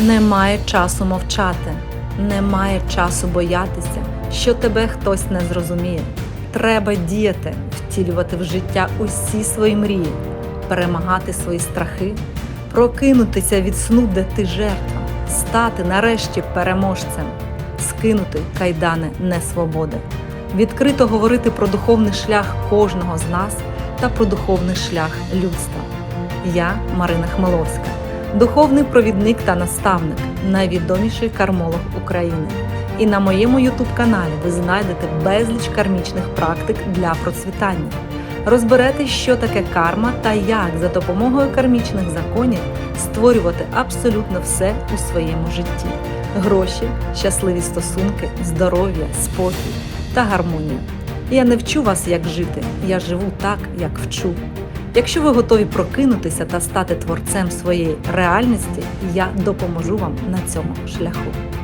Немає часу мовчати, немає часу боятися, що тебе хтось не зрозуміє. Треба діяти, втілювати в життя усі свої мрії, перемагати свої страхи, прокинутися від сну, де ти жертва, стати нарешті переможцем, скинути кайдани несвободи, відкрито говорити про духовний шлях кожного з нас та про духовний шлях людства. Я Марина Хмеловська, духовний провідник та наставник, найвідоміший кармолог України. І на моєму youtube каналі ви знайдете безліч кармічних практик для процвітання. Розберете, що таке карма та як за допомогою кармічних законів створювати абсолютно все у своєму житті: гроші, щасливі стосунки, здоров'я, спокій та гармонію. Я не вчу вас, як жити, я живу так, як вчу. Якщо ви готові прокинутися та стати творцем своєї реальності, я допоможу вам на цьому шляху.